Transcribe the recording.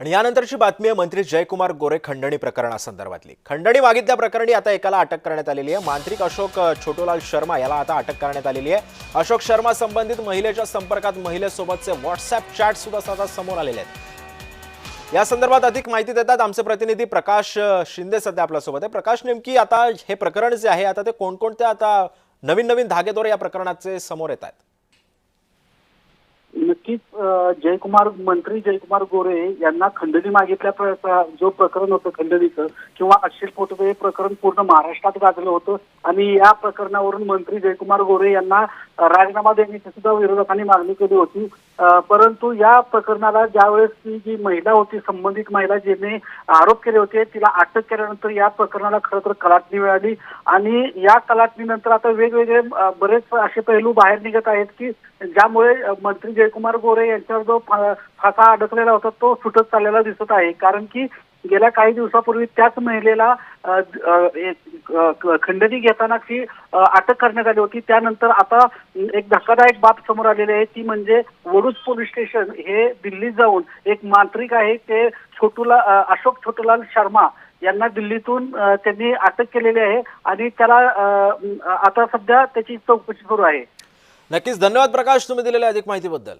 आणि यानंतरची बातमी आहे मंत्री जयकुमार गोरे खंडणी प्रकरणासंदर्भातली. खंडणी मागितल्या प्रकरणी आता एकाला अटक करण्यात आलेली आहे. मांत्रिक अशोक छोटोलाल शर्मा याला आता अटक करण्यात आलेली आहे. अशोक शर्मा संबंधित महिलेच्या संपर्कात महिलेसोबतचे व्हॉट्सअप चॅट सुद्धा आता समोर आलेले आहेत. या संदर्भात अधिक माहिती देतात आमचे प्रतिनिधी प्रकाश शिंदे सध्या आपल्यासोबत आहे. प्रकाश नेमकी आता हे प्रकरण जे आहे आता ते कोणकोणत्या आता नवीन नवीन धागेदोरे या प्रकरणाचे समोर येत आहेत? नक्कीच जयकुमार मंत्री जयकुमार गोरे यांना खंडणी मागितल्या जो प्रकरण होतं खंडणीचं किंवा अक्षय पोटवे हे प्रकरण पूर्ण महाराष्ट्रात गाजलं होतं आणि या प्रकरणावरून मंत्री जयकुमार गोरे यांना राजीनामा देण्याची सुद्धा विरोधकांनी मागणी केली होती. परंतु या प्रकरणाला ज्यावेळेस ती जी महिला होती संबंधित महिला जिने आरोप केले होते तिला अटक केल्यानंतर या प्रकरणाला खरं तर कलाटणी मिळाली. आणि या कलाटणीनंतर आता वेगवेगळे बरेच असे पैलू बाहेर निघत आहेत की ज्यामुळे मंत्री जयकुमार गोरे यांच्यावर जो फासा अडकलेला होता तो सुटत चाललेला दिसत आहे. कारण की गेल्या काही दिवसापूर्वी त्याच महिलेला खंडणी घेताना ती अटक करण्यात आली होती. त्यानंतर आता एक धक्कादायक बाब समोर आलेली आहे. ती म्हणजे वडूज पोलीस स्टेशन हे दिल्लीत जाऊन एक मांत्रिक आहे ते छोटूला अशोक छोटूलाल शर्मा यांना दिल्लीतून त्यांनी अटक केलेली आहे आणि त्याला आता सध्या त्याची चौकशी सुरू आहे. नक्कीच. धन्यवाद प्रकाश तुम्ही दिलेल्या अधिक माहितीबद्दल.